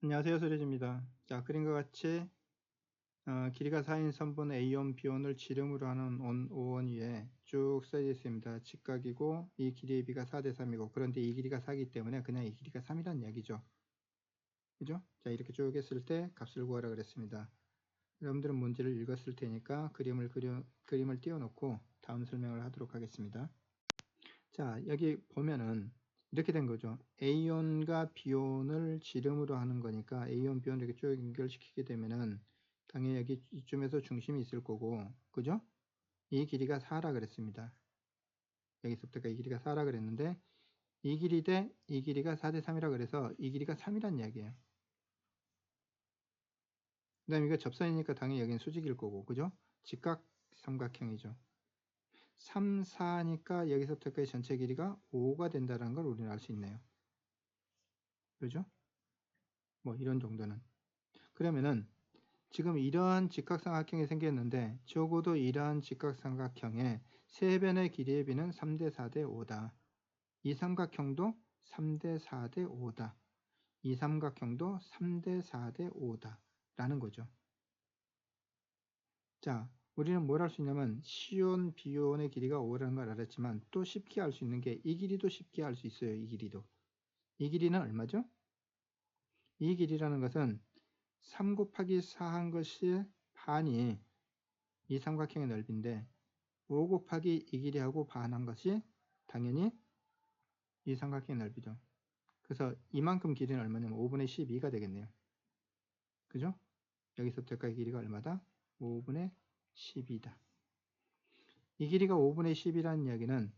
안녕하세요 소리지입니다. 자 그림과 같이 어, 길이가 4인 선분 A1, B1을 지름으로 하는 원, 5원 위에 쭉 써져 있습니다. 직각이고 이 길이의 비가 4대 3이고 그런데 이 길이가 4기 때문에 그냥 이 길이가 3이라는 이야기죠. 그죠? 자 이렇게 쭉 했을 때 값을 구하라 그랬습니다. 여러분들은 문제를 읽었을 테니까 그림을 그려, 그림을 띄워놓고 다음 설명을 하도록 하겠습니다. 자 여기 보면은 이렇게 된 거죠. A온과 B온을 지름으로 하는 거니까 A온, B온 이렇게 쭉 연결시키게 되면은 당연히 여기 이쯤에서 중심이 있을 거고, 그죠? 이 길이가 4라 그랬습니다. 여기서부터가 이 길이가 4라 그랬는데 이 길이 대 이 길이가 4대 3이라 그래서 이 길이가 3이란 이야기예요. 그 다음에 이거 접선이니까 당연히 여기는 수직일 거고, 그죠? 직각 삼각형이죠. 3, 4니까 여기서부터까지 전체 길이가 5가 된다는 걸 우리는 알 수 있네요. 그죠? 뭐 이런 정도는. 그러면은 지금 이러한 직각삼각형이 생겼는데 적어도 이러한 직각삼각형의 세 변의 길이의 비는 3대 4대 5다. 이 삼각형도 3대 4대 5다. 이 삼각형도 3대 4대 5다. 라는 거죠. 자, 우리는 뭘할수 있냐면 시온 비온의 길이가 5라는 걸 알았지만 또 쉽게 알 수 있는 게 이 길이도 쉽게 알 수 있어요. 이 길이도. 이 길이는 얼마죠? 이 길이라는 것은 3 곱하기 4 한 것이 반이 이 삼각형의 넓이인데 5 곱하기 이 길이하고 반 한 것이 당연히 이 삼각형의 넓이죠. 그래서 이만큼 길이는 얼마냐면 5분의 12가 되겠네요. 그죠? 여기서부터 여기까지 길이가 얼마다? 5분의 10이다. 이 길이가 5분의 10이라는 이야기는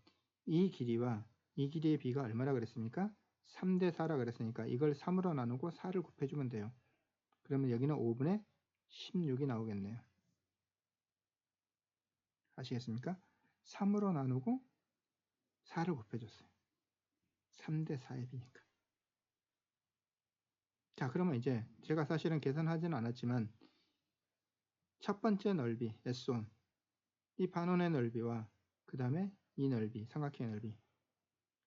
이 길이와 이 길이의 비가 얼마라 그랬습니까? 3대 4라 그랬으니까 이걸 3으로 나누고 4를 곱해주면 돼요. 그러면 여기는 5분의 16이 나오겠네요. 아시겠습니까? 3으로 나누고 4를 곱해줬어요. 3대 4의 비니까. 자 그러면 이제 제가 사실은 계산하지는 않았지만 첫 번째 넓이 S1 이 반원의 넓이와 그 다음에 이 넓이 삼각형의 넓이.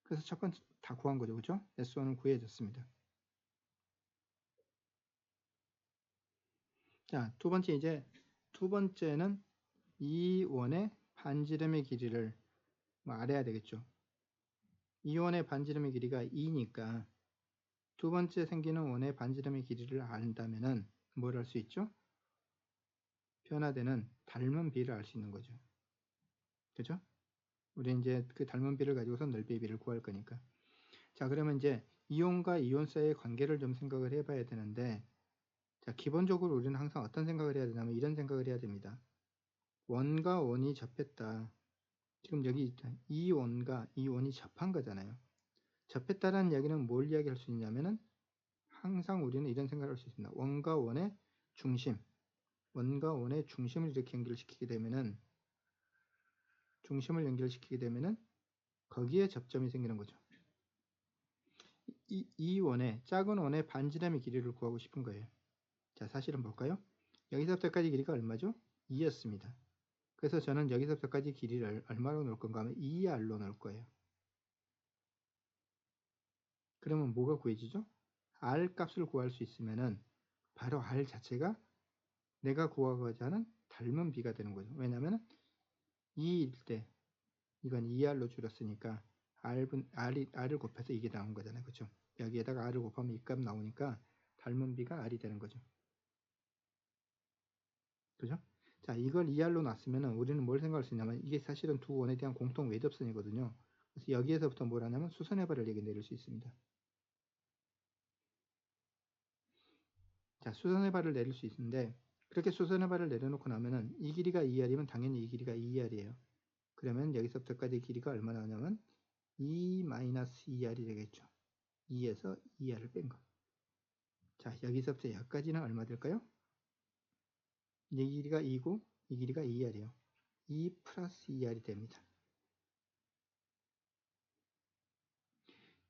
그래서 첫 번째 다 구한 거죠. 그죠? S1은 구해졌습니다. 자 두 번째 이제 두 번째는 이 원의 반지름의 길이를 뭐 알아야 되겠죠. 이 원의 반지름의 길이가 2니까 두 번째 생기는 원의 반지름의 길이를 안다면은 뭘 할 수 있죠? 변화되는 닮은 비를 알 수 있는 거죠. 그죠? 우리 이제 그 닮은 비를 가지고서 넓이의 비를 구할 거니까. 자, 그러면 이제 이온과 이온 사이의 관계를 좀 생각을 해봐야 되는데, 자, 기본적으로 우리는 항상 어떤 생각을 해야 되냐면 이런 생각을 해야 됩니다. 원과 원이 접했다. 지금 여기 이 원과 이 원이 접한 거잖아요. 접했다라는 이야기는 뭘 이야기할 수 있냐면은 항상 우리는 이런 생각을 할 수 있습니다. 원과 원의 중심, 원과 원의 중심을 이렇게 연결시키게 되면은 중심을 연결시키게 되면은 거기에 접점이 생기는 거죠. 이, 이 원의 작은 원의 반지름의 길이를 구하고 싶은 거예요. 자, 사실은 볼까요? 여기서부터까지 길이가 얼마죠? 2였습니다. 그래서 저는 여기서부터까지 길이를 얼마로 넣을 건가 하면 2R로 넣을 거예요. 그러면 뭐가 구해지죠? R 값을 구할 수 있으면은 바로 R 자체가 내가 구하고자 하는 닮은 비가 되는 거죠. 왜냐하면 2일 때 이건 2R로 줄였으니까 R분, R이, R을 곱해서 이게 나온 거잖아요. 그죠? 여기에다가 R을 곱하면 이 값 나오니까 닮은 비가 R이 되는 거죠. 그죠? 자, 이걸 2R로 놨으면 우리는 뭘 생각할 수 있냐면 이게 사실은 두 원에 대한 공통 외접선이거든요. 그래서 여기에서부터 뭘 하냐면 수선의 발을 얘기 내릴 수 있습니다. 자, 수선의 발을 내릴 수 있는데 그렇게 수선의 발을 내려놓고 나면은 이 길이가 2R이면 당연히 이 길이가 2R이에요. 그러면 여기서부터까지 길이가 얼마 나오냐면 2-2R이 되겠죠. 2에서 2R을 뺀 거. 자, 여기서부터 여기까지는 얼마 될까요? 이 길이가 2고 이 길이가 2R이에요. 2 플러스 2R이 됩니다.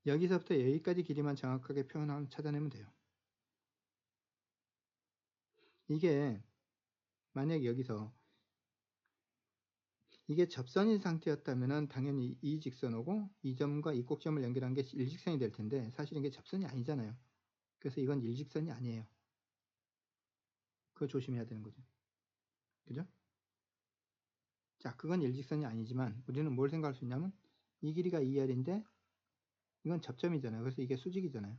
여기서부터 여기까지 길이만 정확하게 표현하면 찾아내면 돼요. 이게 만약 여기서 이게 접선인 상태였다면 당연히 이 직선하고 이 점과 이 꼭점을 연결한 게 일직선이 될 텐데 사실 이게 접선이 아니잖아요. 그래서 이건 일직선이 아니에요. 그거 조심해야 되는 거죠. 그죠? 자, 그건 일직선이 아니지만 우리는 뭘 생각할 수 있냐면 이 길이가 2R인데 이건 접점이잖아요. 그래서 이게 수직이잖아요.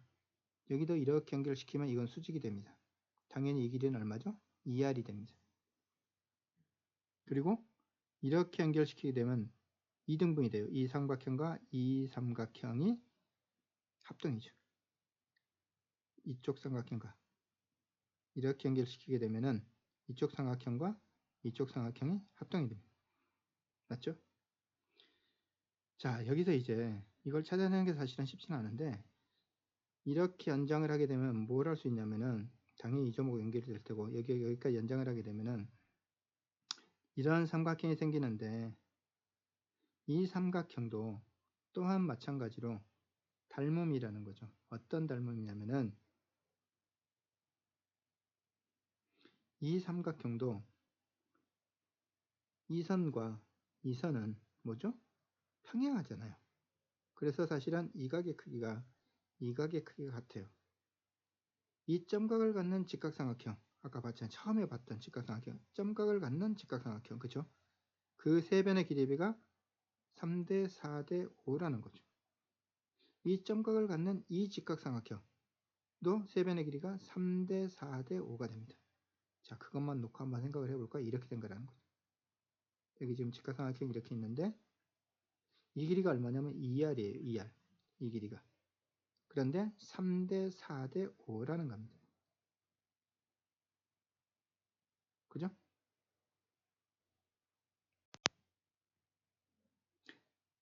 여기도 이렇게 연결시키면 이건 수직이 됩니다. 당연히 이 길이는 얼마죠? 2R이 됩니다. 그리고 이렇게 연결시키게 되면 이등분이 돼요. 이 삼각형과 이 삼각형이 합동이죠. 이쪽 삼각형과 이렇게 연결시키게 되면은 이쪽 삼각형과 이쪽 삼각형이 합동이 됩니다. 맞죠? 자, 여기서 이제 이걸 찾아내는 게 사실은 쉽지는 않은데 이렇게 연장을 하게 되면 뭘 할 수 있냐면은 당연히 이 점하고 연결이 될 테고 여기 여기까지 연장을 하게 되면은 이런 삼각형이 생기는데 이 삼각형도 또한 마찬가지로 닮음이라는 거죠. 어떤 닮음이냐면은 이 삼각형도 이 선과 이 선은 뭐죠? 평행하잖아요. 그래서 사실은 이 각의 크기가 이 각의 크기가 같아요. 이 점각을 갖는 직각삼각형 아까 봤잖아요. 처음에 봤던 직각삼각형 점각을 갖는 직각삼각형 그죠? 그세 변의 길이비가 3대 4대 5라는 거죠. 이 점각을 갖는 이 직각삼각형도 세 변의 길이가 3대 4대 5가 됩니다. 자 그것만 놓고 한번 생각을 해볼까요? 이렇게 된 거라는 거죠. 여기 지금 직각삼각형이 이렇게 있는데 이 길이가 얼마냐면 2R이에요. 2R. 이 길이가. 그런데 3대 4대 5라는 겁니다. 그죠?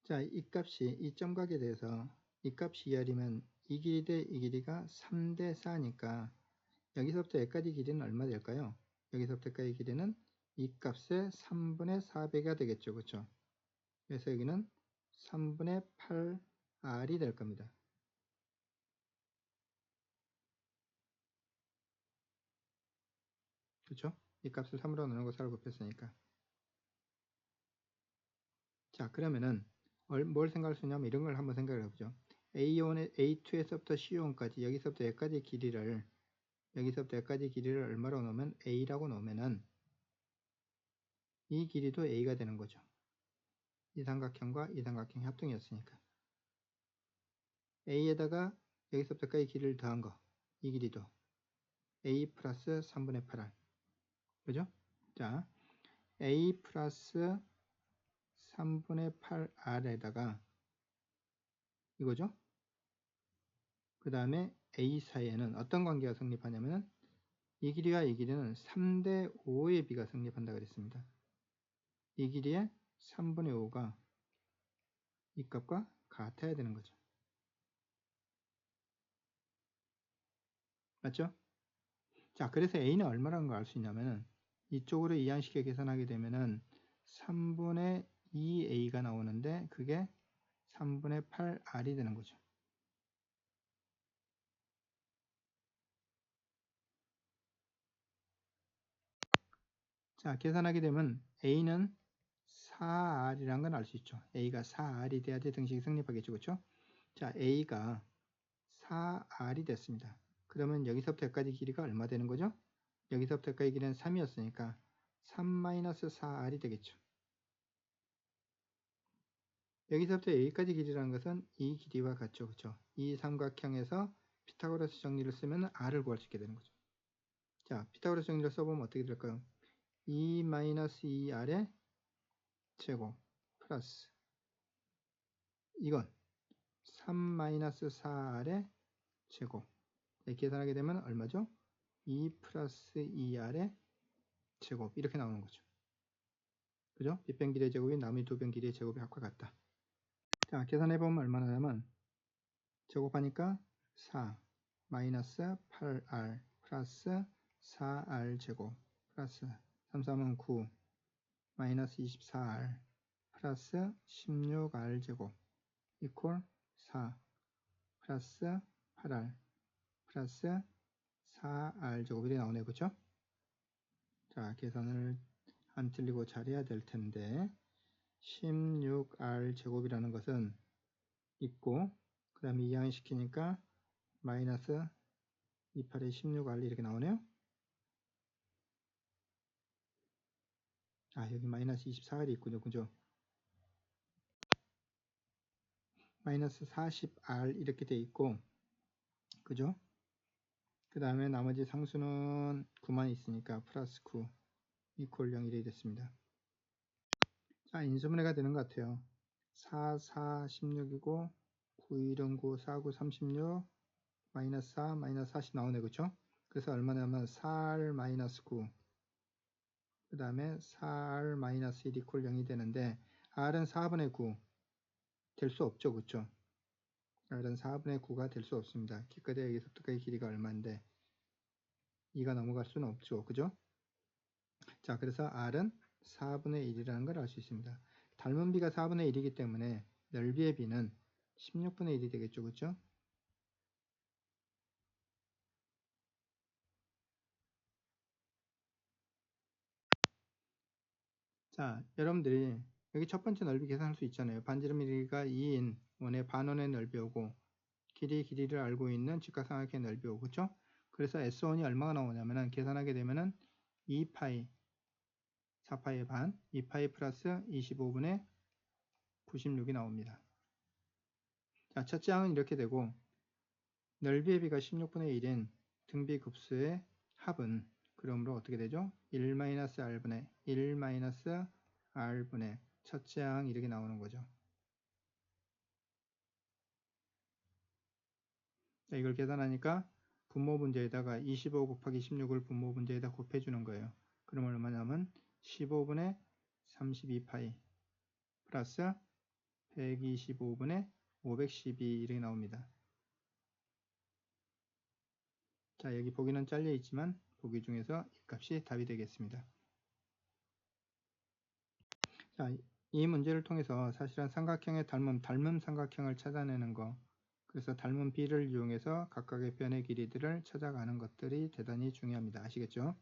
자, 이 값이 이 점각에 대해서 이 값이 2R이면 이 길이 대 이 길이가 3대 4니까 여기서부터 여기까지 길이는 얼마 될까요? 여기서부터 여기까지 길이는 이 값의 3분의 4배가 되겠죠. 그렇죠? 그래서 여기는 3분의 8R이 될 겁니다. 그렇죠? 이 값을 3으로 넣는 거 4로 곱했으니까. 자, 그러면은 뭘 생각할 수 있냐면 이런 걸 한번 생각을 해보죠. A1에 A2에서부터 C1까지 여기서부터 여기까지 길이를 여기서부터 여기까지 길이를 얼마로 넣으면 A라고 넣으면은 이 길이도 A가 되는 거죠. 이 삼각형과 이 삼각형이 합동이었으니까. A에다가 여기서부터 여기까지 길이를 더한 거. 이 길이도 A 플러스 3분의 8R. 그죠? 자, A 플러스 3분의 8R에다가 이거죠? 그 다음에 A 사이에는 어떤 관계가 성립하냐면은 이 길이와 이 길이는 3대 5의 비가 성립한다 그랬습니다. 이 길이의 3분의 5가 이 값과 같아야 되는 거죠. 맞죠? 자, 그래서 A는 얼마라는 걸 알 수 있냐면은 이쪽으로 이항식에 계산하게 되면은 3분의 2A가 나오는데 그게 3분의 8R이 되는 거죠. 자, 계산하게 되면 A는 4R이라는 걸알수 있죠. A가 4R이 돼야 돼 등식이 성립하겠죠. 그렇죠? 자, A가 4R이 됐습니다. 그러면 여기서부터 여기까지 길이가 얼마 되는 거죠? 여기서부터 여기까지 길이는 3이었으니까 3-4R이 되겠죠. 여기서부터 여기까지 길이라는 것은 이 길이와 같죠. 그렇죠? 이 삼각형에서 피타고라스 정리를 쓰면 R을 구할 수 있게 되는 거죠. 자, 피타고라스 정리를 써보면 어떻게 될까요? 2-2R의 제곱 플러스 이건 3-4R의 제곱 이렇게 계산하게 되면 얼마죠? 2 플러스 2R의 제곱 이렇게 나오는 거죠. 그죠? 빗변 길이의 제곱이 나머지 두 변 길이의 제곱이 합과 같다. 자, 계산해보면 얼마나 되면 제곱하니까 4 마이너스 8R 플러스 4R 제곱 플러스 3, 3은 9 마이너스 24R 플러스 16R 제곱 이퀄 4 플러스 8R 플러스 4R 제곱이 나오네 그죠? 자 계산을 안 틀리고 잘해야 될 텐데 16R 제곱이라는 것은 있고 그 다음에 이항시키니까 마이너스 28에 16R 이렇게 나오네요. 아, 여기 마이너스 24R이 있군요. 그죠? 마이너스 40R 이렇게 돼 있고, 그죠? 그 다음에 나머지 상수는 9만 있으니까 플러스 9 이퀄 0 이렇게 됐습니다. 자, 인수분해가 되는 것 같아요. 4, 4, 16이고 9, 1은 9, 4, 9, 36 마이너스 4, 마이너스 40 나오네. 그쵸? 그래서 얼마냐면 4R 마이너스 9 그 다음에 4R 마이너스 1 이퀄 0이 되는데 R은 4분의 9 될 수 없죠. 그쵸? R은 4분의 9가 될 수 없습니다. 기껏해 여기서부터까지 길이가 얼마인데 2가 넘어갈 수는 없죠. 그죠? 자, 그래서 R은 4분의 1이라는 걸 알 수 있습니다. 닮은 비가 4분의 1이기 때문에 넓이의 비는 16분의 1이 되겠죠. 그쵸? 자, 여러분들이 여기 첫 번째 넓이 계산할 수 있잖아요. 반지름 길이가 2인 원의 반원의 넓이 오고 길이 길이를 알고 있는 직각삼각형의 넓이 오고 그쵸? 그래서 S1이 얼마가 나오냐면은 계산하게 되면은 2파이 4파이의 반 2파이 플러스 25분의 96이 나옵니다. 자, 첫째 항은 이렇게 되고 넓이의 비가 16분의 1인 등비 급수의 합은 그러므로 어떻게 되죠? 1-r분의 1-r분의 첫째 항 이렇게 나오는 거죠. 자, 이걸 계산하니까 분모 분자에다가 25 곱하기 16을 분모 분자에다 곱해주는 거예요. 그러면 얼마냐면 15분의 32파이 플러스 125분의 512 이렇게 나옵니다. 자 여기 보기는 잘려 있지만 보기 중에서 이 값이 답이 되겠습니다. 자, 이 문제를 통해서 사실은 삼각형의 닮음, 닮음 삼각형을 찾아내는 거 그래서 닮은 비를 이용해서 각각의 변의 길이들을 찾아가는 것들이 대단히 중요합니다. 아시겠죠?